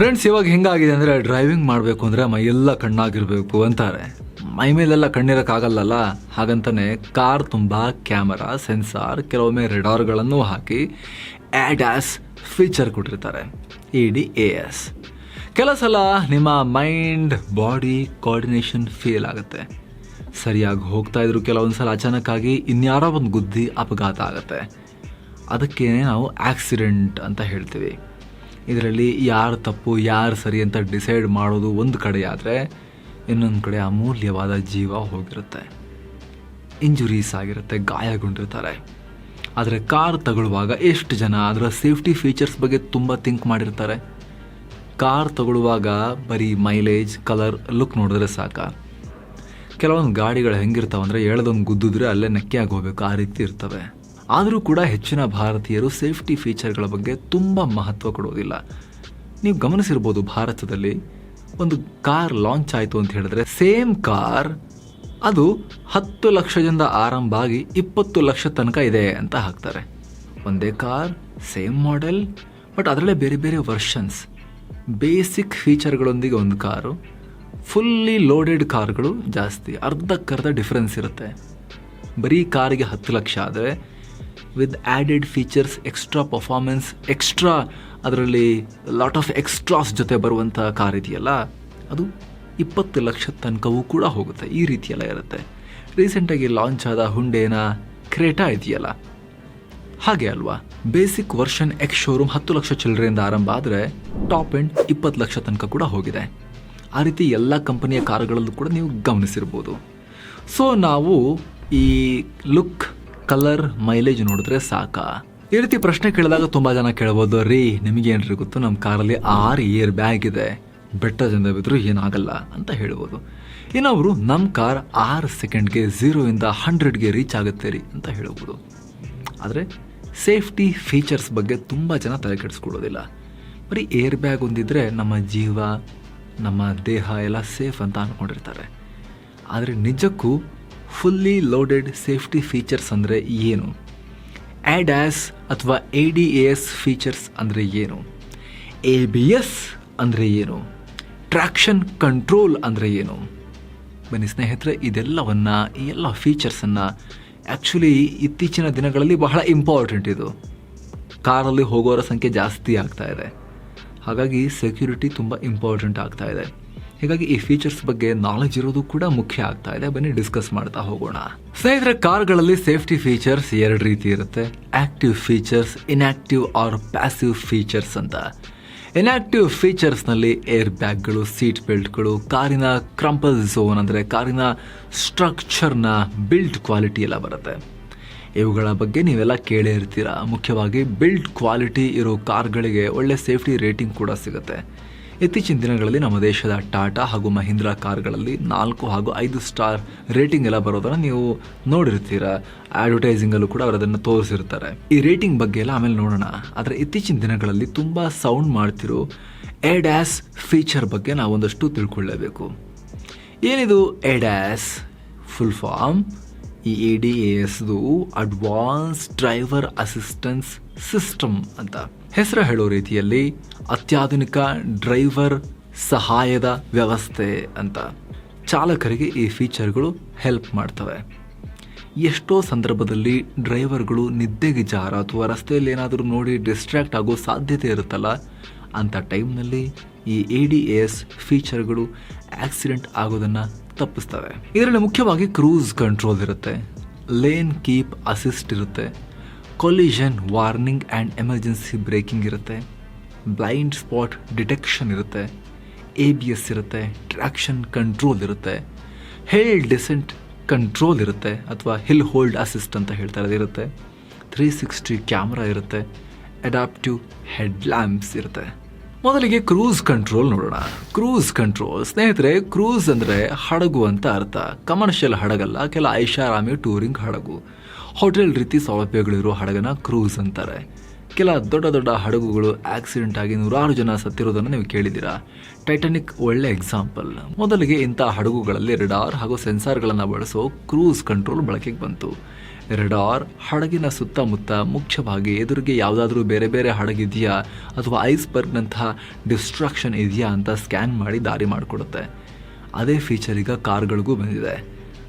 Friends ಇವಾಗ ಹೆಂಗಾಗಿದೆ ಅಂದರೆ driving ಮಾಡಬೇಕು ಅಂದರೆ ಮೈಯೆಲ್ಲ ಕಣ್ಣಾಗಿರಬೇಕು ಅಂತಾರೆ. ಮೈ ಮೇಲೆಲ್ಲ ಕಣ್ಣಿರೋಕ್ಕಾಗಲ್ಲಲ್ಲ? ಹಾಗಂತಾನೆ ಕಾರ್ ತುಂಬ ಕ್ಯಾಮರಾ, ಸೆನ್ಸಾರ್, ಕೆಲವೊಮ್ಮೆ ರೆಡಾರ್ಗಳನ್ನು ಹಾಕಿ ಆ್ಯಸ್ ಫೀಚರ್ ಕೊಟ್ಟಿರ್ತಾರೆ. ಇ ಡಿ ಎ ಎಸ್ ಕೆಲ ಸಲ ನಿಮ್ಮ ಮೈಂಡ್ ಬಾಡಿ ಕೋಆರ್ಡಿನೇಷನ್ ಫೇಲ್ ಆಗುತ್ತೆ. ಸರಿಯಾಗಿ ಹೋಗ್ತಾ ಇದ್ರು ಕೆಲವೊಂದು ಸಲ ಅಚಾನಕ್ಕಾಗಿ ಇನ್ಯಾರೋ ಒಂದು ಗುದ್ದಿ ಅಪಘಾತ ಆಗುತ್ತೆ. ಅದಕ್ಕೇನೆ ನಾವು ಆಕ್ಸಿಡೆಂಟ್ ಅಂತ ಹೇಳ್ತೀವಿ. ಇದರಲ್ಲಿ ಯಾರು ತಪ್ಪು, ಯಾರು ಸರಿ ಅಂತ ಡಿಸೈಡ್ ಮಾಡೋದು ಒಂದು ಕಡೆ ಆದರೆ ಇನ್ನೊಂದು ಕಡೆ ಅಮೂಲ್ಯವಾದ ಜೀವ ಹೋಗಿರುತ್ತೆ. ಇಂಜುರೀಸ್ ಆಗಿರುತ್ತೆ, ಗಾಯಗೊಂಡಿರ್ತಾರೆ. ಆದರೆ ಕಾರ್ ತಗೊಳ್ಳುವಾಗ ಎಷ್ಟು ಜನ ಅದರ ಸೇಫ್ಟಿ ಫೀಚರ್ಸ್ ಬಗ್ಗೆ ತುಂಬ ಥಿಂಕ್ ಮಾಡಿರ್ತಾರೆ. ಕಾರ್ ತಗೊಳ್ಳುವಾಗ ಬರೀ ಮೈಲೇಜ್ ಕಲರ್ ಲುಕ್ ನೋಡಿದ್ರೆ ಸಾಕ. ಕೆಲವೊಂದು ಗಾಡಿಗಳು ಹೆಂಗಿರ್ತಾವೆ ಅಂದರೆ ಎಳೆದೊಂದು ಗುದ್ದಿದ್ರೆ ಅಲ್ಲೇ ನೆಕ್ಕೆಯಾಗಿ ಹೋಗ್ಬೇಕು, ಆ ರೀತಿ ಇರ್ತವೆ. ಆದರೂ ಕೂಡ ಹೆಚ್ಚಿನ ಭಾರತೀಯರು ಸೇಫ್ಟಿ ಫೀಚರ್ಗಳ ಬಗ್ಗೆ ತುಂಬ ಮಹತ್ವ ಕೊಡೋದಿಲ್ಲ ನೀವು ಗಮನಿಸಿರ್ಬೋದು ಭಾರತದಲ್ಲಿ ಒಂದು ಕಾರ್ ಲಾಂಚ್ ಆಯಿತು ಅಂತ ಹೇಳಿದ್ರೆ ಸೇಮ್ ಕಾರ್ ಅದು ಹತ್ತು ಲಕ್ಷದಿಂದ ಆರಂಭ ಆಗಿ ಇಪ್ಪತ್ತು ಲಕ್ಷ ತನಕ ಇದೆ ಅಂತ ಹಾಕ್ತಾರೆ. ಒಂದೇ ಕಾರ್, ಸೇಮ್ ಮಾಡೆಲ್ ಬಟ್ ಅದರಲ್ಲೇ ಬೇರೆ ಬೇರೆ ವರ್ಷನ್ಸ್ ಬೇಸಿಕ್ ಫೀಚರ್ಗಳೊಂದಿಗೆ ಒಂದು ಕಾರು ಫುಲ್ಲಿ ಲೋಡೆಡ್ ಕಾರ್ಗಳು ಜಾಸ್ತಿ, ಅರ್ಧಕ್ಕರ್ಧ ಡಿಫ್ರೆನ್ಸ್ ಇರುತ್ತೆ. ಬರೀ ಕಾರಿಗೆ ಹತ್ತು ಲಕ್ಷ ಆದರೆ with added features extra performance extra ಅದರಲ್ಲಿ ಲಾಟ್ ಆಫ್ ಎಕ್ಸ್ಟ್ರಾಸ್ ಜೊತೆ ಬರುವಂಥ ಕಾರ್ ಇದೆಯಲ್ಲ, ಅದು ಇಪ್ಪತ್ತು ಲಕ್ಷ ತನಕವೂ ಕೂಡ ಹೋಗುತ್ತೆ, ಈ ರೀತಿಯೆಲ್ಲ ಇರುತ್ತೆ. ರೀಸೆಂಟಾಗಿ ಲಾಂಚ್ ಆದ ಹುಂಡೇನ ಕ್ರೇಟಾ ಇದೆಯಲ್ಲ, ಹಾಗೆ ಅಲ್ವಾ? ಬೇಸಿಕ್ ವರ್ಷನ್ ಎಕ್ಸ್ ಶೋರೂಮ್ ಹತ್ತು ಲಕ್ಷ ಚಿಲ್ಲರೆಯಿಂದ ಆರಂಭ ಆದರೆ ಟಾಪ್ ಎಂಡ್ ಇಪ್ಪತ್ತು ಲಕ್ಷ ತನಕ ಕೂಡ ಹೋಗಿದೆ. ಆ ರೀತಿ ಎಲ್ಲ ಕಂಪನಿಯ ಕಾರುಗಳಲ್ಲೂ ಕೂಡ ನೀವು ಗಮನಿಸಿರ್ಬೋದು. ಸೊ ನಾವು ಈ ಲುಕ್ ಕಲರ್ ಮೈಲೇಜ್ ನೋಡಿದ್ರೆ ಸಾಕಾ? ಈ ರೀತಿ ಪ್ರಶ್ನೆ ಕೇಳಿದಾಗ ತುಂಬಾ ಜನ ಕೇಳ್ಬೋದು, ರೀ, ನಿಮಗೇನ್ರಿ ಗೊತ್ತು? ನಮ್ಮ ಕಾರಲ್ಲಿ ಆರು ಏರ್ ಬ್ಯಾಗ್ ಇದೆ. ಬೆಟ್ಟದಿಂದ ಬಿದ್ದರೂ ಏನಾಗಲ್ಲ ಅಂತ ಹೇಳ್ಬೋದು. ಇನ್ನೊಬ್ರು ನಮ್ಮ ಕಾರ್ ಆರು ಸೆಕೆಂಡ್ಗೆ ಝೀರೋಯಿಂದ ಹಂಡ್ರೆಡ್ಗೆ ರೀಚ್ ಆಗುತ್ತೆ ರೀ ಅಂತ ಹೇಳ್ಬೋದು. ಆದರೆ, ಸೇಫ್ಟಿ ಫೀಚರ್ಸ್ ಬಗ್ಗೆ ತುಂಬ ಜನ ತಲೆ ಕೆಡಿಸ್ಕೊಳ್ಳೋದಿಲ್ಲ. ಬರೀ ಏರ್ ಬ್ಯಾಗ್ ಒಂದಿದ್ರೆ ನಮ್ಮ ಜೀವ, ನಮ್ಮ ದೇಹ ಎಲ್ಲ ಸೇಫ್ ಅಂತ ಅಂದ್ಕೊಂಡಿರ್ತಾರೆ ಆದರೆ ನಿಜಕ್ಕೂ ಫುಲ್ಲಿ ಲೋಡೆಡ್ ಸೇಫ್ಟಿ ಫೀಚರ್ಸ್ ಅಂದರೆ ಏನು? ಆ್ಯಡ್ಯಾಸ್ ಅಥವಾ A D A S features ಅಂದರೆ ಏನು? ಎ ಬಿ ಎಸ್ ಅಂದರೆ ಏನು? ಟ್ರ್ಯಾಕ್ಷನ್ ಕಂಟ್ರೋಲ್ ಅಂದರೆ ಏನು? ಬನ್ನಿ ಸ್ನೇಹಿತರೆ, ಇದೆಲ್ಲವನ್ನು, ಈ ಎಲ್ಲ ಫೀಚರ್ಸನ್ನು ಆ್ಯಕ್ಚುಲಿ ಇತ್ತೀಚಿನ ದಿನಗಳಲ್ಲಿ ಬಹಳ ಇಂಪಾರ್ಟೆಂಟ್ ಇದು. ಕಾರಲ್ಲಿ ಹೋಗೋರ ಸಂಖ್ಯೆ ಜಾಸ್ತಿ ಆಗ್ತಾ ಇದೆ. ಹಾಗಾಗಿ ಸೆಕ್ಯೂರಿಟಿ ತುಂಬ ಇಂಪಾರ್ಟೆಂಟ್ ಆಗ್ತಾ ಇದೆ. ಹೀಗಾಗಿ ಈ ಫೀಚರ್ಸ್ ಬಗ್ಗೆ ನಾಲೆಜ್ ಇರೋದು ಕೂಡ ಮುಖ್ಯ ಆಗ್ತಾ ಇದೆ. ಬನ್ನಿ ಡಿಸ್ಕಸ್ ಮಾಡ್ತಾ ಹೋಗೋಣ. ಸ್ನೇಹಿತರೆ, ಕಾರ್ಗಳಲ್ಲಿ ಸೇಫ್ಟಿ ಫೀಚರ್ಸ್ ಎರಡು ರೀತಿ ಇರುತ್ತೆ. Active features inactive or passive features ಅಂತ. ಇನ್ಆಕ್ಟಿವ್ ಫೀಚರ್ಸ್ನಲ್ಲಿ ಏರ್ ಬ್ಯಾಗ್ಗಳು ಸೀಟ್ ಬೆಲ್ಟ್ಗಳು ಕಾರಿನ ಕ್ರಂಪಲ್ ಝೋನ್ ಅಂದರೆ ಕಾರಿನ ಸ್ಟ್ರಕ್ಚರ್ನ ಬಿಲ್ಡ್ ಕ್ವಾಲಿಟಿ ಎಲ್ಲ ಬರುತ್ತೆ. ಇವುಗಳ ಬಗ್ಗೆ ನೀವೆಲ್ಲ ಕೇಳೇ ಇರ್ತೀರ? ಮುಖ್ಯವಾಗಿ ಬಿಲ್ಡ್ ಕ್ವಾಲಿಟಿ ಇರೋ ಕಾರ್ಗಳಿಗೆ ಒಳ್ಳೆ ಸೇಫ್ಟಿ ರೇಟಿಂಗ್ ಕೂಡ ಸಿಗುತ್ತೆ. ಇತ್ತೀಚಿನ ದಿನಗಳಲ್ಲಿ ನಮ್ಮ ದೇಶದ ಟಾಟಾ ಹಾಗೂ ಮಹೀಂದ್ರಾ ಕಾರ್ಗಳಲ್ಲಿ ನಾಲ್ಕು ಹಾಗೂ ಐದು ಸ್ಟಾರ್ ರೇಟಿಂಗ್ ಎಲ್ಲ ಬರೋದನ್ನು ನೀವು ನೋಡಿರ್ತೀರ. ಅಡ್ವರ್ಟೈಸಿಂಗಲ್ಲೂ ಕೂಡ ಅವರು ಅದನ್ನು ತೋರಿಸಿರ್ತಾರೆ. ಈ ರೇಟಿಂಗ್ ಬಗ್ಗೆ ಎಲ್ಲ ಆಮೇಲೆ ನೋಡೋಣ. ಆದರೆ ಇತ್ತೀಚಿನ ದಿನಗಳಲ್ಲಿ ತುಂಬ ಸೌಂಡ್ ಮಾಡ್ತಿರೋ ಎಡ್ಯಾಸ್ ಫೀಚರ್ ಬಗ್ಗೆ ನಾವು ಒಂದಷ್ಟು ತಿಳ್ಕೊಳ್ಳೇಬೇಕು ಏನಿದು ಎಡ್ಯಾಸ್ ಫುಲ್ ಫಾರ್ಮ್ ಈ ಎ ಡಿ ಎ ಎಸ್ದು ಅಡ್ವಾನ್ಸ್ ಡ್ರೈವರ್ ಅಸಿಸ್ಟೆನ್ಸ್ ಸಿಸ್ಟಮ್ ಅಂತ. ಹೆಸರು ಹೇಳೋ ರೀತಿಯಲ್ಲಿ ಅತ್ಯಾಧುನಿಕ ಡ್ರೈವರ್ ಸಹಾಯದ ವ್ಯವಸ್ಥೆ ಅಂತ. ಚಾಲಕರಿಗೆ ಈ ಫೀಚರ್ಗಳು ಹೆಲ್ಪ್ ಮಾಡ್ತವೆ. ಎಷ್ಟೋ ಸಂದರ್ಭದಲ್ಲಿ ಡ್ರೈವರ್ಗಳು ನಿದ್ದೆಗೆ ಜಾರ ಅಥವಾ ರಸ್ತೆಯಲ್ಲಿ ಏನಾದರೂ ನೋಡಿ ಡಿಸ್ಟ್ರಾಕ್ಟ್ ಆಗೋ ಸಾಧ್ಯತೆ ಇರುತ್ತಲ್ಲ ಅಂಥ ಟೈಮ್ನಲ್ಲಿ ಈ ಎ ಡಿ ಎಸ್ ಫೀಚರ್ಗಳು ಆಕ್ಸಿಡೆಂಟ್ ಆಗೋದನ್ನು ತಪ್ಪಿಸ್ತವೆ. ಇದರಲ್ಲಿ ಮುಖ್ಯವಾಗಿ ಕ್ರೂಸ್ ಕಂಟ್ರೋಲ್ ಇರುತ್ತೆ. ಲೇನ್ ಕೀಪ್ ಅಸಿಸ್ಟ್ ಇರುತ್ತೆ. Collision, warning and emergency braking ಇರುತ್ತೆ. ಬ್ಲೈಂಡ್ ಸ್ಪಾಟ್ ಡಿಟೆಕ್ಷನ್ ಇರುತ್ತೆ. ಎ ಬಿ ಎಸ್ ಇರುತ್ತೆ. ಟ್ರ್ಯಾಕ್ಷನ್ ಕಂಟ್ರೋಲ್ ಇರುತ್ತೆ. ಹೇಲ್ ಡಿಸೆಂಟ್ ಕಂಟ್ರೋಲ್ ಇರುತ್ತೆ. ಅಥವಾ ಹಿಲ್ ಹೋಲ್ಡ್ ಅಸಿಸ್ಟ್ ಅಂತ ಹೇಳ್ತಾರೆ ಅದಿರುತ್ತೆ ತ್ರೀ ಸಿಕ್ಸ್ಟಿ ಕ್ಯಾಮ್ರಾ ಇರುತ್ತೆ. ಅಡಾಪ್ಟಿವ್ ಹೆಡ್ ಲ್ಯಾಂಪ್ಸ್ ಇರುತ್ತೆ. ಮೊದಲಿಗೆ ಕ್ರೂಸ್ ಕಂಟ್ರೋಲ್ ನೋಡೋಣ. ಕ್ರೂಸ್ ಕಂಟ್ರೋಲ್, ಸ್ನೇಹಿತರೆ, ಕ್ರೂಸ್ ಅಂದರೆ ಹಡಗು ಅಂತ ಅರ್ಥ. ಕಮರ್ಷಿಯಲ್ ಹಡಗಲ್ಲ, ಕೆಲ ಐಷಾರಾಮಿ ಟೂರಿಂಗ್ ಹಡಗು. ಹೋಟೆಲ್ ರೀತಿ ಸೌಲಭ್ಯಗಳಿರೋ ಹಡಗನ ಕ್ರೂಸ್ ಅಂತಾರೆ. ಕೆಲ ದೊಡ್ಡ ದೊಡ್ಡ ಹಡಗುಗಳು ಆಕ್ಸಿಡೆಂಟ್ ಆಗಿ ನೂರಾರು ಜನ ಸತ್ತಿರೋದನ್ನು ನೀವು ಕೇಳಿದ್ದೀರಾ. ಟೈಟಾನಿಕ್ ಒಳ್ಳೆ ಎಕ್ಸಾಂಪಲ್. ಮೊದಲಿಗೆ ಇಂಥ ಹಡಗುಗಳಲ್ಲಿ ರೆಡಾರ್ ಹಾಗೂ ಸೆನ್ಸಾರ್ಗಳನ್ನು ಬಳಸೋ ಕ್ರೂಸ್ ಕಂಟ್ರೋಲ್ ಬಳಕೆಗೆ ಬಂತು. ರೆಡಾರ್ ಹಡಗಿನ ಸುತ್ತಮುತ್ತ ಮುಖ್ಯವಾಗಿ ಎದುರಿಗೆ ಯಾವುದಾದ್ರೂ ಬೇರೆ ಬೇರೆ ಹಡಗಿದೆಯಾ ಅಥವಾ ಐಸ್ಬರ್ಗ್ನಂತಹ ಡಿಸ್ಟ್ರಾಕ್ಷನ್ ಇದೆಯಾ ಅಂತ ಸ್ಕ್ಯಾನ್ ಮಾಡಿ ದಾರಿ ಮಾಡಿಕೊಡುತ್ತೆ. ಅದೇ ಫೀಚರ್ ಈಗ ಕಾರ್ಗಳಿಗೂ ಬಂದಿದೆ.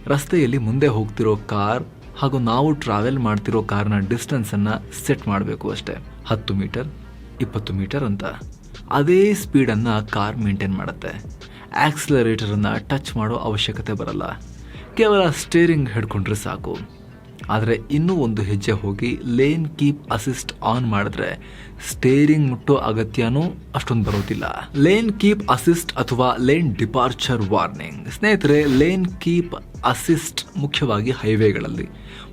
ರಸ್ತೆಯಲ್ಲಿ ಮುಂದೆ ಹೋಗ್ತಿರೋ ಕಾರ್ ಹಾಗೂ ನಾವು ಟ್ರಾವೆಲ್ ಮಾಡ್ತಿರೋ ಕಾರ್ನ ಡಿಸ್ಟೆನ್ಸನ್ನು ಸೆಟ್ ಮಾಡಬೇಕು ಅಷ್ಟೇ. ಹತ್ತು ಮೀಟರ್, ಇಪ್ಪತ್ತು ಮೀಟರ್ ಅಂತ. ಅದೇ ಸ್ಪೀಡನ್ನು ಕಾರ್ ಮೇಂಟೈನ್ ಮಾಡುತ್ತೆ. ಆಕ್ಸಿಲರೇಟರನ್ನು ಟಚ್ ಮಾಡೋ ಅವಶ್ಯಕತೆ ಬರಲ್ಲ. ಕೇವಲ ಸ್ಟೇರಿಂಗ್ ಹಿಡ್ಕೊಂಡ್ರೆ ಸಾಕು. ಆದರೆ ಇನ್ನೂ ಒಂದು ಹೆಜ್ಜೆ ಹೋಗಿ ಲೇನ್ ಕೀಪ್ ಅಸಿಸ್ಟ್ ಆನ್ ಮಾಡಿದ್ರೆ ಸ್ಟೇರಿಂಗ್ ಮುಟ್ಟೋ ಅಗತ್ಯನೂ ಅಷ್ಟೊಂದು ಬರೋದಿಲ್ಲ. ಲೇನ್ ಕೀಪ್ ಅಸಿಸ್ಟ್ ಅಥವಾ ಲೇನ್ ಡಿಪಾರ್ಚರ್ ವಾರ್ನಿಂಗ್. ಸ್ನೇಹಿತರೆ, ಲೇನ್ ಕೀಪ್ ಅಸಿಸ್ಟ್ ಮುಖ್ಯವಾಗಿ ಹೈವೇಗಳಲ್ಲಿ,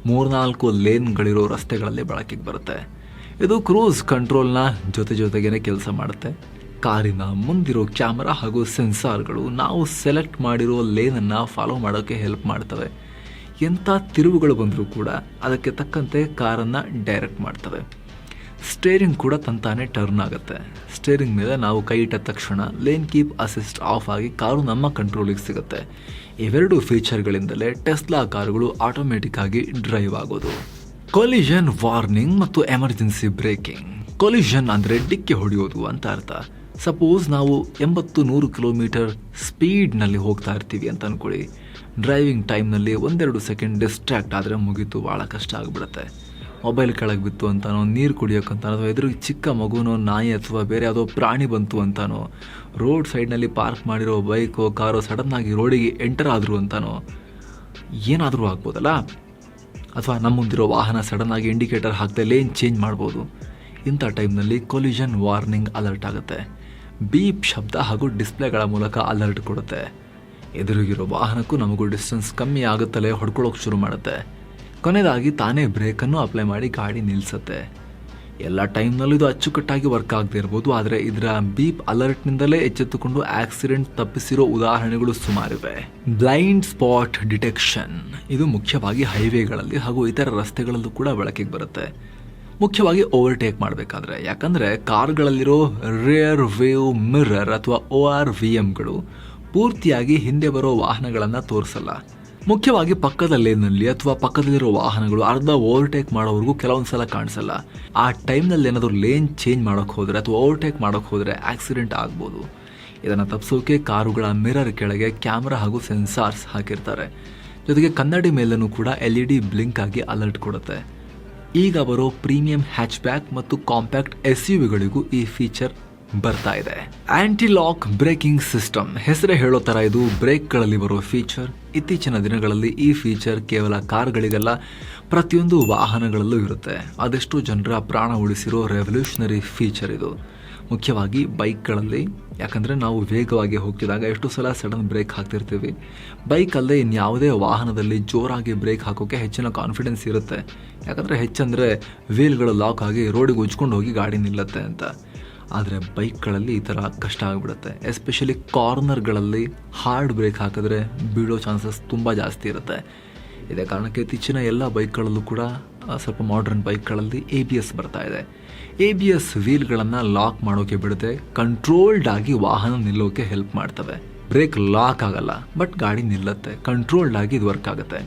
ಮೂರ್ನಾಲ್ಕು ಲೇನ್ಗಳಿರೋ ರಸ್ತೆಗಳಲ್ಲಿ ಬಳಕೆಗೆ ಬರುತ್ತೆ. ಇದು ಕ್ರೂಸ್ ಕಂಟ್ರೋಲ್ನ ಜೊತೆ ಜೊತೆಗೇನೆ ಕೆಲಸ ಮಾಡುತ್ತೆ. ಕಾರಿನ ಮುಂದಿರೋ ಕ್ಯಾಮರಾ ಹಾಗೂ ಸೆನ್ಸಾರ್ಗಳು ನಾವು ಸೆಲೆಕ್ಟ್ ಮಾಡಿರೋ ಲೇನನ್ನು ಫಾಲೋ ಮಾಡೋಕ್ಕೆ ಹೆಲ್ಪ್ ಮಾಡ್ತವೆ. ಎಂಥ ತಿರುವುಗಳು ಬಂದರೂ ಕೂಡ ಅದಕ್ಕೆ ತಕ್ಕಂತೆ ಕಾರನ್ನು ಡೈರೆಕ್ಟ್ ಮಾಡ್ತದೆ. ಸ್ಟೇರಿಂಗ್ ಕೂಡ ತಂತಾನೆ ಟರ್ನ್ ಆಗುತ್ತೆ. ಸ್ಟೇರಿಂಗ್ ಮೇಲೆ ನಾವು ಕೈ ಇಟ್ಟ ತಕ್ಷಣ ಲೇನ್ ಕೀಪ್ ಅಸಿಸ್ಟ್ ಆಫ್ ಆಗಿ ಕಾರು ನಮ್ಮ ಕಂಟ್ರೋಲಿಗೆ ಸಿಗುತ್ತೆ. ಇವೆರಡು ಫೀಚರ್ಗಳಿಂದಲೇ ಟೆಸ್ಲಾ ಕಾರುಗಳು ಆಟೋಮೆಟಿಕ್ ಆಗಿ ಡ್ರೈವ್ ಆಗೋದು. ಕೊಲಿಷನ್ ವಾರ್ನಿಂಗ್ ಮತ್ತು ಎಮರ್ಜೆನ್ಸಿ ಬ್ರೇಕಿಂಗ್ ಕೊಲಿಷನ್ ಅಂದರೆ ಡಿಕ್ಕಿ ಹೊಡೆಯೋದು ಅಂತ ಅರ್ಥ. ಸಪೋಸ್ ನಾವು ಎಂಬತ್ತು ನೂರು ಕಿಲೋಮೀಟರ್ ಸ್ಪೀಡ್ನಲ್ಲಿ ಹೋಗ್ತಾ ಇರ್ತೀವಿ ಅಂತ ಅಂದ್ಕೊಳ್ಳಿ ಡ್ರೈವಿಂಗ್ ಟೈಮ್ನಲ್ಲಿ ಒಂದೆರಡು ಸೆಕೆಂಡ್ ಡಿಸ್ಟ್ರಾಕ್ಟ್ ಆದರೆ ಮುಗೀತು, ಭಾಳ ಕಷ್ಟ ಆಗಿಬಿಡುತ್ತೆ. ಮೊಬೈಲ್ ಕೆಳಗೆ ಬಿತ್ತು ಅಂತಾನೋ, ನೀರು ಕುಡಿಯೋಕ್ಕಂತಾನೋ ಅಥವಾ ಎದುರು ಚಿಕ್ಕ ಮಗುನೋ, ನಾಯಿ ಅಥವಾ ಬೇರೆ ಯಾವುದೋ ಪ್ರಾಣಿ ಬಂತು ಅಂತಾನೋ, ರೋಡ್ ಸೈಡ್ನಲ್ಲಿ ಪಾರ್ಕ್ ಮಾಡಿರೋ ಬೈಕೋ, ಕಾರೋ ಸಡನ್ನಾಗಿ ರೋಡಿಗೆ ಎಂಟರ್ ಆದರು ಅಂತಾನೋ, ಏನಾದರೂ ಆಗ್ಬೋದಲ್ಲ? ಅಥವಾ ನಮ್ಮ ಮುಂದಿರೋ ವಾಹನ ಸಡನ್ನಾಗಿ ಇಂಡಿಕೇಟರ್ ಹಾಕದೆ ಲೇನ್ ಚೇಂಜ್ ಮಾಡ್ಬೋದು. ಇಂಥ ಟೈಮ್ನಲ್ಲಿ ಕೊಲ್ಯೂಷನ್ ವಾರ್ನಿಂಗ್ ಅಲರ್ಟ್ ಆಗುತ್ತೆ. ಬೀಪ್ ಶಬ್ದ ಹಾಗೂ ಡಿಸ್ಪ್ಲೇಗಳ ಮೂಲಕ ಅಲರ್ಟ್ ಕೊಡುತ್ತೆ. ಎದುರಿಗಿರೋ ವಾಹನಕ್ಕೂ ನಮಗೂ ಡಿಸ್ಟೆನ್ಸ್ ಕಮ್ಮಿ ಆಗುತ್ತಲೇ ಹೊಡ್ಕೊಳ್ಳೋಕೆ ಶುರು ಮಾಡುತ್ತೆ. ಕೊನೆಯದಾಗಿ ತಾನೇ ಬ್ರೇಕನ್ನು ಅಪ್ಲೈ ಮಾಡಿ ಗಾಡಿ ನಿಲ್ಲಿಸುತ್ತೆ ಎಲ್ಲ ಟೈಮ್ನಲ್ಲೂ ಇದು ಅಚ್ಚುಕಟ್ಟಾಗಿ ವರ್ಕ್ ಆಗದೆ ಇರ್ಬೋದು, ಆದರೆ ಇದರ ಬೀಪ್ ಅಲರ್ಟ್ನಿಂದಲೇ ಎಚ್ಚೆತ್ತುಕೊಂಡು ಆಕ್ಸಿಡೆಂಟ್ ತಪ್ಪಿಸಿರೋ ಉದಾಹರಣೆಗಳು ಸುಮಾರಿವೆ ಬ್ಲೈಂಡ್ ಸ್ಪಾಟ್ ಡಿಟೆಕ್ಷನ್ ಇದು ಮುಖ್ಯವಾಗಿ ಹೈವೇಗಳಲ್ಲಿ ಹಾಗೂ ಇತರ ರಸ್ತೆಗಳಲ್ಲೂ ಕೂಡ ಬಳಕೆಗೆ ಬರುತ್ತೆ. ಮುಖ್ಯವಾಗಿ ಓವರ್ಟೇಕ್ ಮಾಡಬೇಕಾದ್ರೆ, ಯಾಕಂದರೆ ಕಾರ್ಗಳಲ್ಲಿರೋ ರೇರ್ ವೇವ್ ಮಿರರ್ ಅಥವಾ ಓ ಆರ್ ವಿ ಎಮ್ಗಳು ಪೂರ್ತಿಯಾಗಿ ಹಿಂದೆ ಬರೋ ವಾಹನಗಳನ್ನು ತೋರಿಸಲ್ಲ. ಮುಖ್ಯವಾಗಿ ಪಕ್ಕದ ಲೇನ್ನಲ್ಲಿ ಅಥವಾ ಪಕ್ಕದಲ್ಲಿರೋ ವಾಹನಗಳು ಅರ್ಧ ಓವರ್ಟೇಕ್ ಮಾಡೋವರೆಗೂ ಕೆಲವೊಂದು ಸಲ ಕಾಣಿಸಲ್ಲ. ಆ ಟೈಮ್ನಲ್ಲಿ ಏನಾದರೂ ಲೇನ್ ಚೇಂಜ್ ಮಾಡೋಕ್ಕೆ ಹೋದರೆ ಅಥವಾ ಓವರ್ಟೇಕ್ ಮಾಡೋಕ್ಕೆ ಹೋದರೆ ಆಕ್ಸಿಡೆಂಟ್ ಆಗ್ಬೋದು. ಇದನ್ನು ತಪ್ಪಿಸೋಕೆ ಕಾರುಗಳ ಮಿರರ್ ಕೆಳಗೆ ಕ್ಯಾಮ್ರಾ ಹಾಗೂ ಸೆನ್ಸಾರ್ಸ್ ಹಾಕಿರ್ತಾರೆ. ಜೊತೆಗೆ ಕನ್ನಡಿ ಮೇಲೂ ಕೂಡ ಎಲ್ ಇ ಡಿ ಬ್ಲಿಂಕ್ ಆಗಿ ಅಲರ್ಟ್ ಕೊಡುತ್ತೆ. ಈಗ ಬರೋ ಪ್ರೀಮಿಯಂ ಹ್ಯಾಚ್ಬ್ಯಾಕ್ ಮತ್ತು ಕಾಂಪ್ಯಾಕ್ಟ್ ಎಸ್ ಯು ವಿಗಳಿಗೂ ಈ ಫೀಚರ್ ಬರ್ತಾ ಇದೆ. ಆಂಟಿ ಲಾಕ್ ಬ್ರೇಕಿಂಗ್ ಸಿಸ್ಟಮ್ ಹೆಸರೇ ಹೇಳೋ ತರ ಇದು ಬ್ರೇಕ್ಗಳಲ್ಲಿ ಬರುವ ಫೀಚರ್ ಇತ್ತೀಚಿನ ದಿನಗಳಲ್ಲಿ ಈ ಫೀಚರ್ ಕೇವಲ ಕಾರ್ಗಳಿಗೆಲ್ಲ, ಪ್ರತಿಯೊಂದು ವಾಹನಗಳಲ್ಲೂ ಇರುತ್ತೆ. ಅದೆಷ್ಟು ಜನರ ಪ್ರಾಣ ಉಳಿಸಿರೋ ರೆವಲ್ಯೂಷನರಿ ಫೀಚರ್ ಇದು. ಮುಖ್ಯವಾಗಿ ಬೈಕ್ಗಳಲ್ಲಿ. ಯಾಕಂದರೆ ನಾವು ವೇಗವಾಗಿ ಹೋಗ್ತಿದ್ದಾಗ ಎಷ್ಟು ಸಲ ಸಡನ್ ಬ್ರೇಕ್ ಹಾಕ್ತಿರ್ತೀವಿ. ಬೈಕಲ್ಲದೆ ಇನ್ಯಾವುದೇ ವಾಹನದಲ್ಲಿ ಜೋರಾಗಿ ಬ್ರೇಕ್ ಹಾಕೋಕ್ಕೆ ಹೆಚ್ಚಿನ ಕಾನ್ಫಿಡೆನ್ಸ್ ಇರುತ್ತೆ. ಯಾಕಂದರೆ ಹೆಚ್ಚಂದರೆ ವೀಲ್ಗಳು ಲಾಕ್ ಆಗಿ ರೋಡಿಗೆ ಉಜ್ಕೊಂಡು ಹೋಗಿ ಗಾಡಿ ನಿಲ್ಲುತ್ತೆ ಅಂತ. ಆದರೆ ಬೈಕ್ಗಳಲ್ಲಿ ಈ ಥರ ಕಷ್ಟ ಆಗಿಬಿಡುತ್ತೆ. ಎಸ್ಪೆಷಲಿ ಕಾರ್ನರ್ಗಳಲ್ಲಿ ಹಾರ್ಡ್ ಬ್ರೇಕ್ ಹಾಕಿದ್ರೆ ಬೀಳೋ ಚಾನ್ಸಸ್ ತುಂಬ ಜಾಸ್ತಿ ಇರುತ್ತೆ. ಇದೇ ಕಾರಣಕ್ಕೆ ಇತ್ತೀಚಿನ ಎಲ್ಲ ಬೈಕ್ಗಳಲ್ಲೂ ಕೂಡ ಸ್ವಲ್ಪ ಮಾಡ್ರನ್ ಬೈಕ್ಗಳಲ್ಲಿ ಎ ಬಿ ಎಸ್ ಬರ್ತಾ ಇದೆ. ಎ ಬಿ ಎಸ್ ವೀಲ್ಗಳನ್ನು ಲಾಕ್ ಮಾಡೋಕೆ ಬಿಡುತ್ತೆ ಕಂಟ್ರೋಲ್ಡ್ ಆಗಿ ವಾಹನ ನಿಲ್ಲೋಕೆ ಹೆಲ್ಪ್ ಮಾಡ್ತವೆ. ಬ್ರೇಕ್ ಲಾಕ್ ಆಗಲ್ಲ ಬಟ್ ಗಾಡಿ ನಿಲ್ಲುತ್ತೆ. ಕಂಟ್ರೋಲ್ಡ್ ಆಗಿ ಇದು ವರ್ಕ್ ಆಗುತ್ತೆ.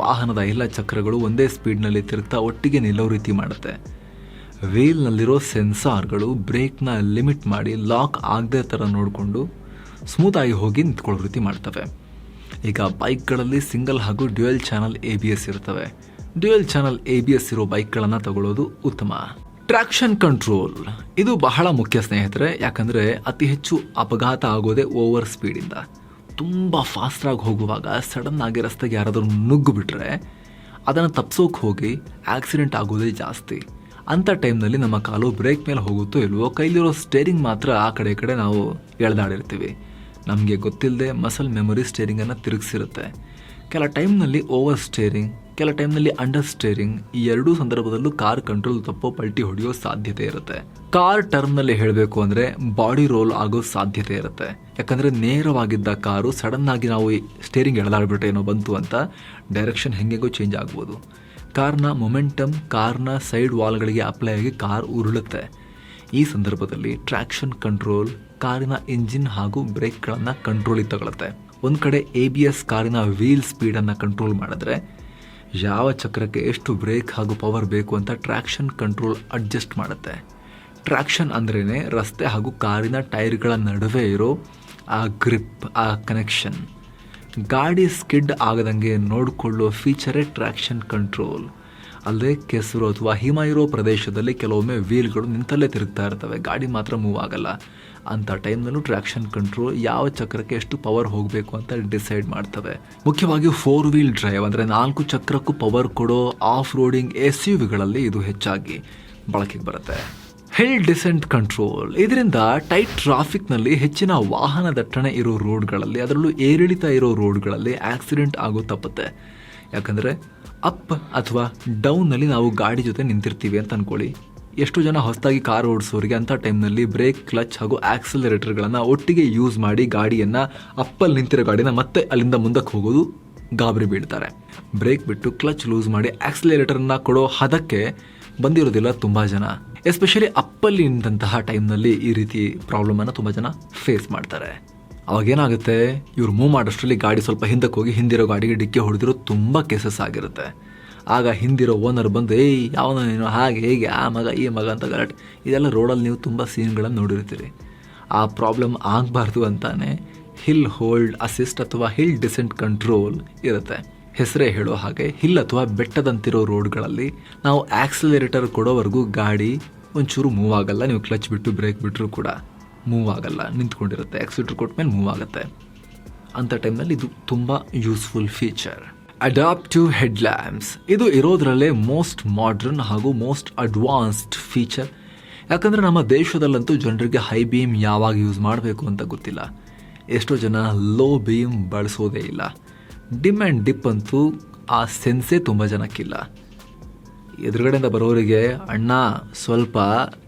ವಾಹನದ ಎಲ್ಲ ಚಕ್ರಗಳು ಒಂದೇ ಸ್ಪೀಡ್ನಲ್ಲಿ ತಿರುಗ್ತಾ ಒಟ್ಟಿಗೆ ನಿಲ್ಲೋ ರೀತಿ ಮಾಡುತ್ತೆ. ವೀಲ್ನಲ್ಲಿರೋ ಸೆನ್ಸಾರ್ಗಳು ಬ್ರೇಕ್ನ ಲಿಮಿಟ್ ಮಾಡಿ ಲಾಕ್ ಆಗದೆ ಥರ ನೋಡಿಕೊಂಡು ಸ್ಮೂತಾಗಿ ಹೋಗಿ ನಿಂತ್ಕೊಳ್ಳೋ ರೀತಿ ಮಾಡ್ತವೆ. ಈಗ ಬೈಕ್ಗಳಲ್ಲಿ ಸಿಂಗಲ್ ಹಾಗೂ dual channel A B S ಇರ್ತವೆ. Dual channel A B S ಇರೋ ಬೈಕ್ಗಳನ್ನು ತಗೊಳ್ಳೋದು ಉತ್ತಮ. Traction control. ಇದು ಬಹಳ ಮುಖ್ಯ ಸ್ನೇಹಿತರೆ, ಯಾಕಂದರೆ ಅತಿ ಹೆಚ್ಚು ಅಪಘಾತ ಆಗೋದೇ ಓವರ್ ಸ್ಪೀಡಿಂದ. ತುಂಬ ಫಾಸ್ಟಾಗಿ ಹೋಗುವಾಗ ಸಡನ್ ಆಗಿ ರಸ್ತೆಗೆ ಯಾರಾದರೂ ನುಗ್ಗಿಬಿಟ್ರೆ ಅದನ್ನು ತಪ್ಸೋಕೆ ಹೋಗಿ ಆಕ್ಸಿಡೆಂಟ್ ಆಗೋದೇ ಜಾಸ್ತಿ. ಅಂಥ ಟೈಮ್ನಲ್ಲಿ ನಮ್ಮ ಕಾಲು ಬ್ರೇಕ್ ಮೇಲೆ ಹೋಗುತ್ತೋ ಇಲ್ವೋ ಕೈಲಿರೋ ಸ್ಟೇರಿಂಗ್ ಮಾತ್ರ ಆ ಕಡೆ ಕಡೆ ನಾವು ಎಳೆದಾಡಿರ್ತೀವಿ. ನಮಗೆ ಗೊತ್ತಿಲ್ಲದೆ ಮಸಲ್ ಮೆಮೊರಿ ಸ್ಟೇರಿಂಗನ್ನು ತಿರುಗಿಸಿರುತ್ತೆ. ಕೆಲ ಟೈಮ್ನಲ್ಲಿ ಓವರ್ ಸ್ಟೇರಿಂಗ್ ಕೆಲ ಟೈಮ್ನಲ್ಲಿ ಅಂಡರ್ ಸ್ಟೇರಿಂಗ್ ಈ ಎರಡೂ ಸಂದರ್ಭದಲ್ಲೂ ಕಾರ್ ಕಂಟ್ರೋಲ್ ತಪ್ಪೋ ಪಲ್ಟಿ ಹೊಡೆಯೋ ಸಾಧ್ಯತೆ ಇರುತ್ತೆ. ಕಾರ್ ಟರ್ಮ್ನಲ್ಲಿ ಹೇಳಬೇಕು ಅಂದರೆ ಬಾಡಿ ರೋಲ್ ಆಗೋ ಸಾಧ್ಯತೆ ಇರುತ್ತೆ. ಯಾಕಂದರೆ ನೇರವಾಗಿದ್ದ ಕಾರು ಸಡನ್ ಆಗಿ ನಾವು ಸ್ಟೇರಿಂಗ್ ಎಳೆದಾಡ್ಬಿಟ್ರೆ ಏನೋ ಬಂತು ಅಂತ ಡೈರೆಕ್ಷನ್ ಹೆಂಗೆಗೋ ಚೇಂಜ್ ಆಗ್ಬೋದು. ಕಾರ್ನ ಮೊಮೆಂಟಮ್ ಕಾರ್ನ ಸೈಡ್ ವಾಲ್ಗಳಿಗೆ ಅಪ್ಲೈ ಆಗಿ ಕಾರ್ ಉರುಳುತ್ತೆ. ಈ ಸಂದರ್ಭದಲ್ಲಿ ಟ್ರ್ಯಾಕ್ಷನ್ ಕಂಟ್ರೋಲ್, ಕಾರಿನ ಇಂಜಿನ್ ಹಾಗೂ ಬ್ರೇಕ್ಗಳನ್ನು ಕಂಟ್ರೋಲಿಗೆ ತಗೊಳುತ್ತೆ ಒಂದು ಕಡೆ ಎ ಬಿ ಎಸ್ ಕಾರಿನ ವೀಲ್ ಸ್ಪೀಡನ್ನು ಕಂಟ್ರೋಲ್ ಮಾಡಿದ್ರೆ ಯಾವ ಚಕ್ರಕ್ಕೆ ಎಷ್ಟು ಬ್ರೇಕ್ ಹಾಗೂ ಪವರ್ ಬೇಕು ಅಂತ ಟ್ರ್ಯಾಕ್ಷನ್ ಕಂಟ್ರೋಲ್ ಅಡ್ಜಸ್ಟ್ ಮಾಡುತ್ತೆ. ಟ್ರ್ಯಾಕ್ಷನ್ ಅಂದ್ರೇ ರಸ್ತೆ ಹಾಗೂ ಕಾರಿನ ಟೈರ್ಗಳ ನಡುವೆ ಇರೋ ಆ ಗ್ರಿಪ್, ಆ ಕನೆಕ್ಷನ್ ಗಾಡಿ ಸ್ಕಿಡ್ ಆಗದಂಗೆ ನೋಡಿಕೊಳ್ಳೋ ಫೀಚರೇ ಟ್ರ್ಯಾಕ್ಷನ್ ಕಂಟ್ರೋಲ್ ಅಲ್ಲದೆ ಕೆಸರು ಅಥವಾ ಹಿಮ ಇರೋ ಪ್ರದೇಶದಲ್ಲಿ ಕೆಲವೊಮ್ಮೆ ವೀಲ್ಗಳು ನಿಂತಲ್ಲೇ ತಿರುಗ್ತಾ ಇರ್ತವೆ, ಗಾಡಿ ಮಾತ್ರ ಮೂವ್ ಆಗಲ್ಲ. ಅಂಥ ಟೈಮ್ನಲ್ಲೂ ಟ್ರ್ಯಾಕ್ಷನ್ ಕಂಟ್ರೋಲ್ ಯಾವ ಚಕ್ರಕ್ಕೆ ಎಷ್ಟು ಪವರ್ ಹೋಗಬೇಕು ಅಂತ ಡಿಸೈಡ್ ಮಾಡ್ತವೆ. ಮುಖ್ಯವಾಗಿ ಫೋರ್ ವೀಲ್ ಡ್ರೈವ್ ಅಂದರೆ ನಾಲ್ಕು ಚಕ್ರಕ್ಕೂ ಪವರ್ ಕೊಡೋ ಆಫ್ ರೋಡಿಂಗ್ ಎಸ್ ಯು ವಿಗಳಲ್ಲಿ ಇದು ಹೆಚ್ಚಾಗಿ ಬಳಕೆಗೆ ಬರುತ್ತೆ. ಹಿಲ್ ಡಿಸೆಂಟ್ ಕಂಟ್ರೋಲ್ ಇದರಿಂದ ಟೈಟ್ ಟ್ರಾಫಿಕ್ನಲ್ಲಿ ಹೆಚ್ಚಿನ ವಾಹನ ದಟ್ಟಣೆ ಇರೋ ರೋಡ್ಗಳಲ್ಲಿ, ಅದರಲ್ಲೂ ಏರಿಳಿತ ಇರೋ ರೋಡ್ಗಳಲ್ಲಿ ಆಕ್ಸಿಡೆಂಟ್ ಆಗೋ ತಪ್ಪುತ್ತೆ. ಯಾಕಂದರೆ ಅಪ್ ಅಥವಾ ಡೌನ್ನಲ್ಲಿ ನಾವು ಗಾಡಿ ಜೊತೆ ನಿಂತಿರ್ತೀವಿ ಅಂತ ಅಂದ್ಕೊಳ್ಳಿ ಎಷ್ಟು ಜನ ಹೊಸದಾಗಿ ಕಾರ್ ಓಡಿಸೋರಿಗೆ ಅಂಥ ಟೈಮ್ನಲ್ಲಿ ಬ್ರೇಕ್ ಕ್ಲಚ್ ಹಾಗೂ ಆಕ್ಸಲರೇಟರ್ಗಳನ್ನು ಒಟ್ಟಿಗೆ ಯೂಸ್ ಮಾಡಿ ಗಾಡಿಯನ್ನು ಅಪ್ಪಲ್ಲಿ ನಿಂತಿರೋ ಗಾಡಿನ ಮತ್ತೆ ಅಲ್ಲಿಂದ ಮುಂದಕ್ಕೆ ಹೋಗೋದು ಗಾಬರಿ ಬೀಳ್ತಾರೆ. ಬ್ರೇಕ್ ಬಿಟ್ಟು ಕ್ಲಚ್ ಲೂಸ್ ಮಾಡಿ ಆಕ್ಸಲರೇಟರ್ನ ಕೊಡೋ ಹದಕ್ಕೆ ಬಂದಿರೋದಿಲ್ಲ ತುಂಬ ಜನ. ಎಸ್ಪೆಷಲಿ ಅಪ್ಪಲ್ಲಿ ಟೈಮ್ನಲ್ಲಿ ಈ ರೀತಿ ಪ್ರಾಬ್ಲಮನ್ನು ತುಂಬ ಜನ ಫೇಸ್ ಮಾಡ್ತಾರೆ. ಅವಾಗೇನಾಗುತ್ತೆ ಇವ್ರು ಮೂವ್ ಮಾಡೋಷ್ಟರಲ್ಲಿ ಗಾಡಿ ಸ್ವಲ್ಪ ಹಿಂದಕ್ಕೆ ಹೋಗಿ ಹಿಂದಿರೋ ಗಾಡಿಗೆ ಡಿಕ್ಕಿ ಹೊಡೆದಿರೋ ತುಂಬ ಕೇಸಸ್ ಆಗಿರುತ್ತೆ. ಆಗ ಹಿಂದಿರೋ ಓನರ್ ಬಂದು, ಏಯ್, ಯಾವನ ನೀನು? ಹಾಗೆ, ಹೇಗೆ, ಆ ಮಗ, ಈ ಮಗ ಅಂತ ಗಲಾಟೆ. ಇದೆಲ್ಲ ರೋಡಲ್ಲಿ ನೀವು ತುಂಬ ಸೀನ್ಗಳನ್ನು ನೋಡಿರ್ತೀರಿ. ಆ ಪ್ರಾಬ್ಲಮ್ ಆಗಬಾರ್ದು ಅಂತಾನೆ ಹಿಲ್ ಹೋಲ್ಡ್ ಅಸಿಸ್ಟ್ ಅಥವಾ ಹಿಲ್ ಡಿಸೆಂಟ್ ಕಂಟ್ರೋಲ್ ಇರುತ್ತೆ. ಹೆಸರೇ ಹೇಳೋ ಹಾಗೆ ಹಿಲ್ ಅಥವಾ ಬೆಟ್ಟದಂತಿರೋ ರೋಡ್ಗಳಲ್ಲಿ ನಾವು ಆಕ್ಸಲರೇಟರ್ ಕೊಡೋವರೆಗೂ ಗಾಡಿ ಒಂಚೂರು ಮೂವ್ ಆಗಲ್ಲ. ನೀವು ಕ್ಲಚ್ ಬಿಟ್ಟು ಬ್ರೇಕ್ ಬಿಟ್ಟರು ಕೂಡ ಮೂವ್ ಆಗಲ್ಲ. ನಿಂತ್ಕೊಂಡಿರುತ್ತೆ. ಆಕ್ಸಿಲೇಟರ್ ಕೊಟ್ಟ ಮೇಲೆ ಮೂವ್ ಆಗುತ್ತೆ. ಅಂಥ ಟೈಮ್ನಲ್ಲಿ ಇದು ತುಂಬ useful feature adaptive head lamps ಇದು ಇರೋದ್ರಲ್ಲೇ ಮೋಸ್ಟ್ ಮಾಡ್ರನ್ ಹಾಗೂ ಮೋಸ್ಟ್ ಅಡ್ವಾನ್ಸ್ಡ್ ಫೀಚರ್ ಯಾಕಂದರೆ ನಮ್ಮ ದೇಶದಲ್ಲಂತೂ ಜನರಿಗೆ ಹೈ ಬೀಮ್ ಯಾವಾಗ ಯೂಸ್ ಮಾಡಬೇಕು ಅಂತ ಗೊತ್ತಿಲ್ಲ. ಎಷ್ಟೋ ಜನ ಲೋ ಬೀಮ್ ಬಳಸೋದೇ ಇಲ್ಲ. ಡಿಮ್ ಆ್ಯಂಡ್ ಡಿಪ್ ಅಂತೂ ಆ ಸೆನ್ಸೇ ತುಂಬ ಜನಕ್ಕಿಲ್ಲ. ಎದುರುಗಡೆಯಿಂದ ಬರೋರಿಗೆ, ಅಣ್ಣ, ಸ್ವಲ್ಪ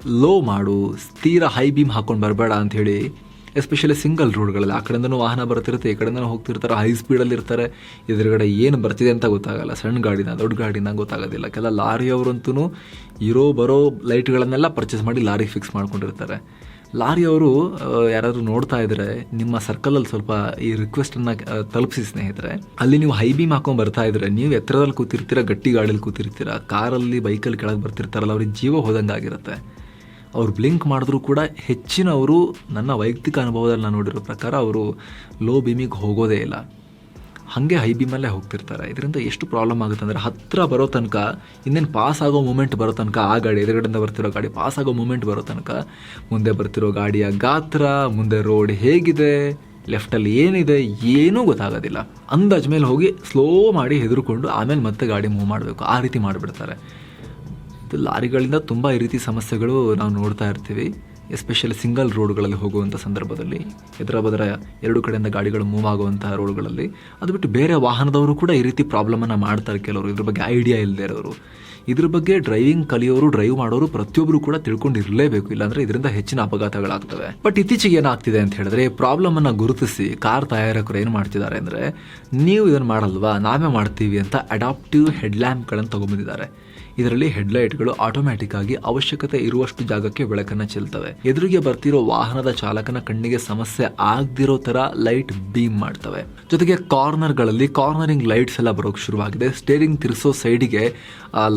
ಲೋ ಮಾಡು, ಸ್ಥಿರ ಹೈ ಬೀಮ್ ಹಾಕ್ಕೊಂಡು ಬರಬೇಡ ಅಂಥೇಳಿ, ಎಸ್ಪೆಷಲಿ ಸಿಂಗಲ್ ರೋಡ್ಗಳಲ್ಲಿ, ಆ ಕಡೆಯಿಂದನೂ ವಾಹನ ಬರ್ತಿರುತ್ತೆ, ಈ ಕಡೆಯಿಂದನೂ ಹೋಗ್ತಿರ್ತಾರೆ, ಹೈ ಸ್ಪೀಡಲ್ಲಿ ಇರ್ತಾರೆ, ಎದುರುಗಡೆ ಏನು ಬರ್ತಿದೆ ಅಂತ ಗೊತ್ತಾಗಲ್ಲ, ಸಣ್ಣ ಗಾಡಿನ, ದೊಡ್ಡ ಗಾಡಿನ ಗೊತ್ತಾಗೋದಿಲ್ಲ. ಕೆಲ ಲಾರಿಯವರಂತೂ ಇರೋ ಬರೋ ಲೈಟ್ಗಳನ್ನೆಲ್ಲ ಪರ್ಚೇಸ್ ಮಾಡಿ ಲಾರಿಗೆ ಫಿಕ್ಸ್ ಮಾಡ್ಕೊಂಡಿರ್ತಾರೆ. ಲಾರಿಯವರು ಯಾರಾದರೂ ನೋಡ್ತಾ ಇದ್ರೆ, ನಿಮ್ಮ ಸರ್ಕಲಲ್ಲಿ ಸ್ವಲ್ಪ ಈ ರಿಕ್ವೆಸ್ಟನ್ನು ತಲುಪಿಸಿ ಸ್ನೇಹಿತರೆ. ಅಲ್ಲಿ ನೀವು ಹೈ ಬೀಮ್ ಹಾಕೊಂಡು ಬರ್ತಾ ಇದ್ರೆ, ನೀವು ಎತ್ತರದಲ್ಲಿ ಕೂತಿರ್ತೀರ, ಗಟ್ಟಿ ಗಾಡಿಯಲ್ಲಿ ಕೂತಿರ್ತೀರ, ಕಾರಲ್ಲಿ, ಬೈಕಲ್ಲಿ ಕೆಳಗೆ ಬರ್ತಿರ್ತಾರಲ್ಲ, ಅವ್ರಿಗೆ ಜೀವ ಹೋದಂಗೆ ಆಗಿರುತ್ತೆ. ಅವ್ರು ಬ್ಲಿಂಕ್ ಮಾಡಿದ್ರು ಕೂಡ ಹೆಚ್ಚಿನವರು ನನ್ನ ವೈಯಕ್ತಿಕ ಅನುಭವದಲ್ಲಿ ನಾನು ನೋಡಿರೋ ಪ್ರಕಾರ ಅವರು ಲೋ ಬೀಮಿಗೆ ಹೋಗೋದೇ ಇಲ್ಲ. ಹಾಗೆ ಹೈ ಬೀಮಲ್ಲೇ ಹೋಗ್ತಿರ್ತಾರೆ. ಇದರಿಂದ ಎಷ್ಟು ಪ್ರಾಬ್ಲಮ್ ಆಗುತ್ತೆ ಅಂದರೆ ಹತ್ತಿರ ಬರೋ ತನಕ, ಇನ್ನೇನು ಪಾಸ್ ಆಗೋ ಮೂಮೆಂಟ್ ಬರೋ ತನಕ ಆ ಗಾಡಿ, ಎದುರುಗಡೆಯಿಂದ ಬರ್ತಿರೋ ಗಾಡಿ ಪಾಸ್ ಆಗೋ ಮೂಮೆಂಟ್ ಬರೋ ತನಕ ಮುಂದೆ ಬರ್ತಿರೋ ಗಾಡಿಯ ಗಾತ್ರ, ಮುಂದೆ ರೋಡ್ ಹೇಗಿದೆ ಲೆಫ್ಟಲ್ಲಿ ಏನಿದೆ, ಏನೂ ಗೊತ್ತಾಗೋದಿಲ್ಲ. ಅಂದಾಜ್ ಮೇಲೆ ಹೋಗಿ ಸ್ಲೋ ಮಾಡಿ ಹೆದರ್ಕೊಂಡು ಆಮೇಲೆ ಮತ್ತೆ ಗಾಡಿ ಮೂವ್ ಮಾಡಬೇಕು. ಆ ರೀತಿ ಮಾಡಿಬಿಡ್ತಾರೆ. ಲಾರಿಗಳಿಂದ ತುಂಬ ಈ ರೀತಿ ಸಮಸ್ಯೆಗಳು ನಾವು ನೋಡ್ತಾ ಇರ್ತೀವಿ. ಎಸ್ಪೆಷಲಿ ಸಿಂಗಲ್ ರೋಡ್ಗಳಲ್ಲಿ ಹೋಗುವಂಥ ಸಂದರ್ಭದಲ್ಲಿ ಎದುರ ಬದರ ಎರಡು ಕಡೆಯಿಂದ ಗಾಡಿಗಳು ಮೂವ್ ಆಗುವಂತಹ ರೋಡ್ಗಳಲ್ಲಿ ಅದು ಬಿಟ್ಟು ಬೇರೆ ವಾಹನದವರು ಕೂಡ ಈ ರೀತಿ ಪ್ರಾಬ್ಲಮನ್ನು ಮಾಡ್ತಾರೆ ಕೆಲವರು. ಇದ್ರ ಬಗ್ಗೆ ಐಡಿಯಾ ಇಲ್ಲದೆ ಇರೋರು. ಇದ್ರ ಬಗ್ಗೆ ಡ್ರೈವಿಂಗ್ ಕಲಿಯೋರು, ಡ್ರೈವ್ ಮಾಡೋರು ಪ್ರತಿಯೊಬ್ಬರು ಕೂಡ ತಿಳ್ಕೊಂಡಿರಲೇಬೇಕು. ಇಲ್ಲಾಂದ್ರೆ ಇದರಿಂದ ಹೆಚ್ಚಿನ ಅಪಘಾತಗಳಾಗ್ತವೆ. ಬಟ್ ಇತ್ತೀಚೆಗೆ ಏನಾಗ್ತಿದೆ ಅಂತ ಹೇಳಿದ್ರೆ ಪ್ರಾಬ್ಲಮ್ ಅನ್ನ ಗುರುತಿಸಿ ಕಾರ್ ತಯಾರಕರು ಏನು ಮಾಡ್ತಿದ್ದಾರೆ ಅಂದ್ರೆ ನೀವು ಇದನ್ನು ಮಾಡಲ್ವಾ? ನಾವೇ ಮಾಡ್ತೀವಿ ಅಂತ ಅಡಾಪ್ಟಿವ್ ಹೆಡ್ ಲ್ಯಾಂಪ್ಗಳನ್ನು ತಗೊಂಬಂದಿದ್ದಾರೆ ಇದರಲ್ಲಿ ಹೆಡ್ಲೈಟ್ಗಳು ಆಟೋಮ್ಯಾಟಿಕ್ ಆಗಿ ಅವಶ್ಯಕತೆ ಇರುವಷ್ಟು ಜಾಗಕ್ಕೆ ಬೆಳಕನ್ನು ಚೆಲ್ತವೆ. ಎದುರಿಗೆ ಬರ್ತಿರೋ ವಾಹನದ ಚಾಲಕನ ಕಣ್ಣಿಗೆ ಸಮಸ್ಯೆ ಆಗದಿರೋ ತರ ಲೈಟ್ ಬೀಮ್ ಮಾಡ್ತವೆ. ಜೊತೆಗೆ ಕಾರ್ನರ್ಗಳಲ್ಲಿ ಕಾರ್ನರಿಂಗ್ ಲೈಟ್ಸ್ ಎಲ್ಲ ಬರೋಕೆ ಶುರುವಾಗಿದೆ. ಸ್ಟೇರಿಂಗ್ ತಿರ್ಸೋ ಸೈಡಿಗೆ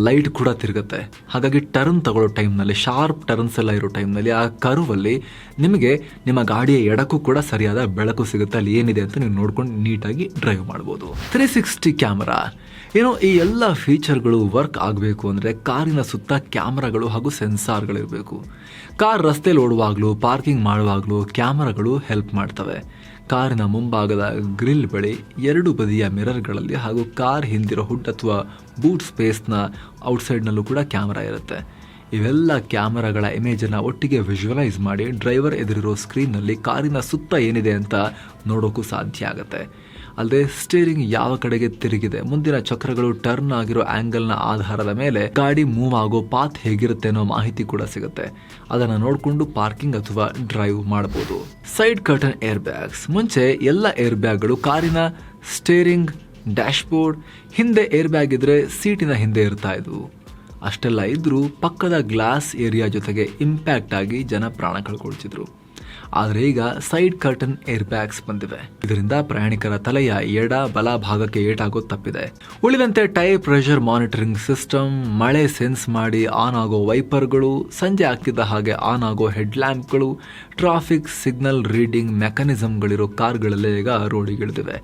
ಲೈಟ್ ಕೂಡ ತಿರುಗುತ್ತೆ. ಹಾಗಾಗಿ ಟರ್ನ್ ತಗೊಳ್ಳೋ ಟೈಮ್ನಲ್ಲಿ ಶಾರ್ಪ್ ಟರ್ನ್ಸ್ ಎಲ್ಲ ಇರೋ ಟೈಮ್ನಲ್ಲಿ ಆ ಕರುವಲ್ಲಿ ನಿಮಗೆ ನಿಮ್ಮ ಗಾಡಿಯ ಎಡಕ್ಕೂ ಕೂಡ ಸರಿಯಾದ ಬೆಳಕು ಸಿಗುತ್ತೆ, ಅಲ್ಲಿ ಏನಿದೆ ಅಂತ ನೀವು ನೋಡ್ಕೊಂಡು ನೀಟಾಗಿ ಡ್ರೈವ್ ಮಾಡ್ಬೋದು. Three sixty camera. ಏನೋ ಈ ಎಲ್ಲ ಫೀಚರ್ಗಳು ವರ್ಕ್ ಆಗಬೇಕು ಅಂದರೆ ಕಾರಿನ ಸುತ್ತ ಕ್ಯಾಮ್ರಾಗಳು ಹಾಗೂ ಸೆನ್ಸಾರ್ಗಳಿರಬೇಕು ಕಾರ್ ರಸ್ತೆಯಲ್ಲಿ ಓಡುವಾಗಲೂ ಪಾರ್ಕಿಂಗ್ ಮಾಡುವಾಗಲೂ ಕ್ಯಾಮ್ರಾಗಳು ಹೆಲ್ಪ್ ಮಾಡ್ತವೆ. ಕಾರಿನ ಮುಂಭಾಗದ ಗ್ರಿಲ್ ಬಳಿ ಎರಡು ಬದಿಯ ಮಿರರ್ಗಳಲ್ಲಿ ಹಾಗೂ ಕಾರ್ ಹಿಂದಿರೋ ಹುಡ್ ಅಥವಾ ಬೂಟ್ ಸ್ಪೇಸ್ನ ಔಟ್ಸೈಡ್ನಲ್ಲೂ ಕೂಡ ಕ್ಯಾಮ್ರಾ ಇರುತ್ತೆ. ಇವೆಲ್ಲ ಕ್ಯಾಮರಾಗಳ ಇಮೇಜನ್ನು ಒಟ್ಟಿಗೆ ವಿಜುವಲೈಸ್ ಮಾಡಿ ಡ್ರೈವರ್ ಎದುರಿರೋ ಸ್ಕ್ರೀನ್ನಲ್ಲಿ ಕಾರಿನ ಸುತ್ತ ಏನಿದೆ ಅಂತ ನೋಡೋಕ್ಕೂ ಸಾಧ್ಯ ಆಗುತ್ತೆ. ಅಲ್ಲದೆ ಸ್ಟೇರಿಂಗ್ ಯಾವ ಕಡೆಗೆ ತಿರುಗಿದೆ, ಮುಂದಿನ ಚಕ್ರಗಳು ಟರ್ನ್ ಆಗಿರೋ ಆ್ಯಂಗಲ್ನ ಆಧಾರದ ಮೇಲೆ ಗಾಡಿ ಮೂವ್ ಆಗೋ ಪಾತ್ ಹೇಗಿರುತ್ತೆ ಅನ್ನೋ ಮಾಹಿತಿ ಕೂಡ ಸಿಗುತ್ತೆ. ಅದನ್ನು ನೋಡಿಕೊಂಡು ಪಾರ್ಕಿಂಗ್ ಅಥವಾ ಡ್ರೈವ್ ಮಾಡಬಹುದು ಸೈಡ್ ಕರ್ಟನ್ ಏರ್ ಬ್ಯಾಗ್ಸ್ ಮುಂಚೆ ಎಲ್ಲ ಏರ್ ಬ್ಯಾಗ್ಗಳು ಕಾರಿನ ಸ್ಟೇರಿಂಗ್ ಡ್ಯಾಶ್ಬೋರ್ಡ್, ಹಿಂದೆ ಏರ್ ಬ್ಯಾಗ್ ಇದ್ರೆ ಸೀಟಿನ ಹಿಂದೆ ಇರ್ತಾ ಇದ್ವು. ಅಷ್ಟೆಲ್ಲ ಇದ್ದರೂ ಪಕ್ಕದ ಗ್ಲಾಸ್ ಏರಿಯಾ ಜೊತೆಗೆ ಇಂಪ್ಯಾಕ್ಟ್ ಆಗಿ ಜನ ಪ್ರಾಣ ಕಳ್ಕೊಳ್ತಿದ್ರು ಆದರೆ ಈಗ ಸೈಡ್ ಕರ್ಟನ್ ಏರ್ ಬ್ಯಾಗ್ಸ್ ಬಂದಿವೆ. ಇದರಿಂದ ಪ್ರಯಾಣಿಕರ ತಲೆಯ ಎಡ ಬಲ ಭಾಗಕ್ಕೆ ಏಟಾಗೋ ತಪ್ಪಿದೆ. ಉಳಿದಂತೆ ಟೈರ್ ಪ್ರೆಷರ್ ಮಾನಿಟರಿಂಗ್ ಸಿಸ್ಟಮ್ ಮಳೆ ಸೆನ್ಸ್ ಮಾಡಿ ಆನ್ ಆಗೋ ವೈಪರ್ಗಳು ಸಂಜೆ ಆಗ್ತಿದ್ದ ಹಾಗೆ ಆನ್ ಆಗೋ ಹೆಡ್ ಲ್ಯಾಂಪ್ಗಳು ಟ್ರಾಫಿಕ್ ಸಿಗ್ನಲ್ ರೀಡಿಂಗ್ ಮೆಕ್ಯಾನಿಸಮ್ಗಳಿರೋ ಕಾರ್ಗಳಲ್ಲೇ ಈಗ ರೋಡಿಗಿಳಿದಿವೆ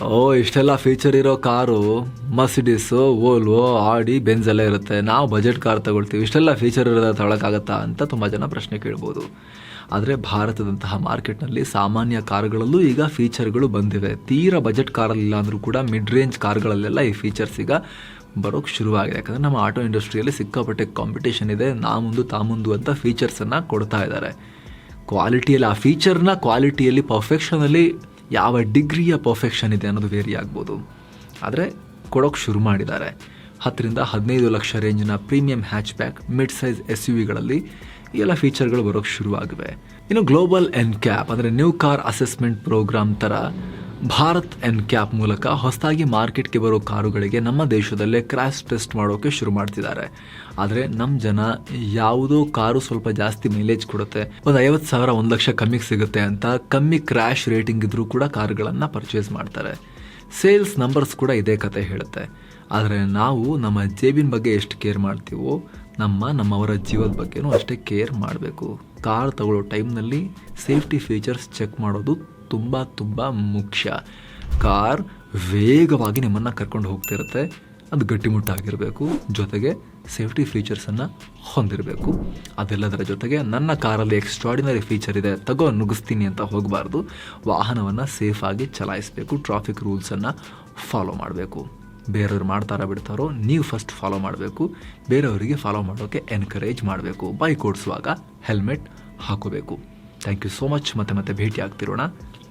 ಓ, ಇಷ್ಟೆಲ್ಲ ಫೀಚರ್ ಇರೋ car Mercedes Volvo Audi Benz ಎಲ್ಲ ಇರುತ್ತೆ. ನಾವು ಬಜೆಟ್ ಕಾರ್ ತಗೊಳ್ತೀವಿ. ಇಷ್ಟೆಲ್ಲ ಫೀಚರ್ ಇರೋದ ತಗೊಳಕ್ಕಾಗತ್ತಾ ಅಂತ ತುಂಬ ಜನ ಪ್ರಶ್ನೆ ಕೇಳ್ಬೋದು. ಆದರೆ ಭಾರತದಂತಹ ಮಾರ್ಕೆಟ್ನಲ್ಲಿ ಸಾಮಾನ್ಯ ಕಾರುಗಳಲ್ಲೂ ಈಗ ಫೀಚರ್ಗಳು ಬಂದಿವೆ. ತೀರ ಬಜೆಟ್ ಕಾರಲ್ಲಿಲ್ಲ ಅಂದರೂ ಕೂಡ ಮಿಡ್ ರೇಂಜ್ ಕಾರ್ಗಳಲ್ಲೆಲ್ಲ ಈ ಫೀಚರ್ಸ್ ಈಗ ಬರೋಕ್ಕೆ ಶುರುವಾಗಿದೆ. ಯಾಕಂದರೆ ನಮ್ಮ ಆಟೋ ಇಂಡಸ್ಟ್ರಿಯಲ್ಲಿ ಸಿಕ್ಕಾಪಟ್ಟೆ ಕಾಂಪಿಟೇಷನ್ ಇದೆ. ನಾ ಮುಂದು, ತಾ ಮುಂದು ಅಂತ ಫೀಚರ್ಸನ್ನು ಕೊಡ್ತಾ ಇದ್ದಾರೆ. ಕ್ವಾಲಿಟಿಯಲ್ಲಿ ಆ ಫೀಚರ್ನ ಕ್ವಾಲಿಟಿಯಲ್ಲಿ ಪರ್ಫೆಕ್ಷನಲ್ಲಿ ಯಾವ ಡಿಗ್ರಿಯ ಪರ್ಫೆಕ್ಷನ್ ಇದೆ ಅನ್ನೋದು ವೇರಿ ಆಗ್ಬೋದು. ಆದರೆ ಕೊಡೋಕ್ಕೆ ಶುರು ಮಾಡಿದ್ದಾರೆ. ಹತ್ತರಿಂದ ಹದಿನೈದು lakh ರೇಂಜ್ನ premium hatch back mid size S U ವಿಗಳಲ್ಲಿ ಎಲ್ಲ ಫೀಚರ್ಗಳು ಬರೋಕ್ಕೆ ಶುರುವಾಗಿವೆ. ಇನ್ನು ಗ್ಲೋಬಲ್ ಎನ್ ಕ್ಯಾಪ್ ಅಂದರೆ ನ್ಯೂ ಕಾರ್ ಅಸೆಸ್ಮೆಂಟ್ ಪ್ರೋಗ್ರಾಮ್ ಥರ ಭಾರತ್ ಎನ್ ಕ್ಯಾಪ್ ಮೂಲಕ ಹೊಸದಾಗಿ ಮಾರ್ಕೆಟ್ಗೆ ಬರೋ ಕಾರುಗಳಿಗೆ ನಮ್ಮ ದೇಶದಲ್ಲೇ ಕ್ರ್ಯಾಶ್ ಟೆಸ್ಟ್ ಮಾಡೋಕ್ಕೆ ಶುರು ಮಾಡ್ತಿದ್ದಾರೆ. ಆದರೆ ನಮ್ಮ ಜನ ಯಾವುದೋ ಕಾರು ಸ್ವಲ್ಪ ಜಾಸ್ತಿ ಮೈಲೇಜ್ ಕೊಡುತ್ತೆ. ಒಂದು ಐವತ್ತು ಸಾವಿರ, ಒಂದು ಲಕ್ಷ ಕಮ್ಮಿಗೆ ಸಿಗುತ್ತೆ ಅಂತ ಕಮ್ಮಿ ಕ್ರ್ಯಾಶ್ ರೇಟಿಂಗ್ ಇದ್ರೂ ಕೂಡ ಕಾರುಗಳನ್ನು ಪರ್ಚೇಸ್ ಮಾಡ್ತಾರೆ. ಸೇಲ್ಸ್ ನಂಬರ್ಸ್ ಕೂಡ ಇದೇ ಕತೆ ಹೇಳುತ್ತೆ. ಆದರೆ ನಾವು ನಮ್ಮ ಜೇಬಿನ ಬಗ್ಗೆ ಎಷ್ಟು ಕೇರ್ ಮಾಡ್ತೀವೋ, ನಮ್ಮ, ನಮ್ಮವರ ಜೀವದ ಬಗ್ಗೆನೂ ಅಷ್ಟೇ ಕೇರ್ ಮಾಡಬೇಕು. ಕಾರ್ ತಗೊಳ್ಳೋ ಟೈಮ್ನಲ್ಲಿ ಸೇಫ್ಟಿ ಫೀಚರ್ಸ್ ಚೆಕ್ ಮಾಡೋದು ತುಂಬ ತುಂಬ ಮುಖ್ಯ. ಕಾರ್ ವೇಗವಾಗಿ ನಿಮ್ಮನ್ನು ಕರ್ಕೊಂಡು ಹೋಗ್ತಿರುತ್ತೆ ಅದು ಗಟ್ಟಿಮುಟ್ಟಾಗಿರಬೇಕು ಜೊತೆಗೆ ಸೇಫ್ಟಿ ಫೀಚರ್ಸನ್ನು ಹೊಂದಿರಬೇಕು. ಅದೆಲ್ಲದರ ಜೊತೆಗೆ ನನ್ನ ಕಾರಲ್ಲಿ ಎಕ್ಸ್ಟ್ರಾಡಿನರಿ ಫೀಚರ್ ಇದೆ. ತಗೋ ನುಗ್ಗಿಸ್ತೀನಿ ಅಂತ ಹೋಗಬಾರ್ದು. ವಾಹನವನ್ನು ಸೇಫಾಗಿ ಚಲಾಯಿಸಬೇಕು. ಟ್ರಾಫಿಕ್ ರೂಲ್ಸನ್ನು ಫಾಲೋ ಮಾಡಬೇಕು. ಬೇರೆಯವ್ರು ಮಾಡ್ತಾರಾ ಬಿಡ್ತಾರೋ, ನೀವು ಫಸ್ಟ್ ಫಾಲೋ ಮಾಡಬೇಕು. ಬೇರೆಯವರಿಗೆ ಫಾಲೋ ಮಾಡೋಕ್ಕೆ ಎನ್ಕರೇಜ್ ಮಾಡಬೇಕು. ಬೈಕ್ ಓಡಿಸುವಾಗ ಹೆಲ್ಮೆಟ್ ಹಾಕೋಬೇಕು. ಥ್ಯಾಂಕ್ ಯು ಸೋ ಮಚ್ ಮತ್ತೆ ಮತ್ತೆ ಭೇಟಿ ಆಗ್ತಿರೋಣ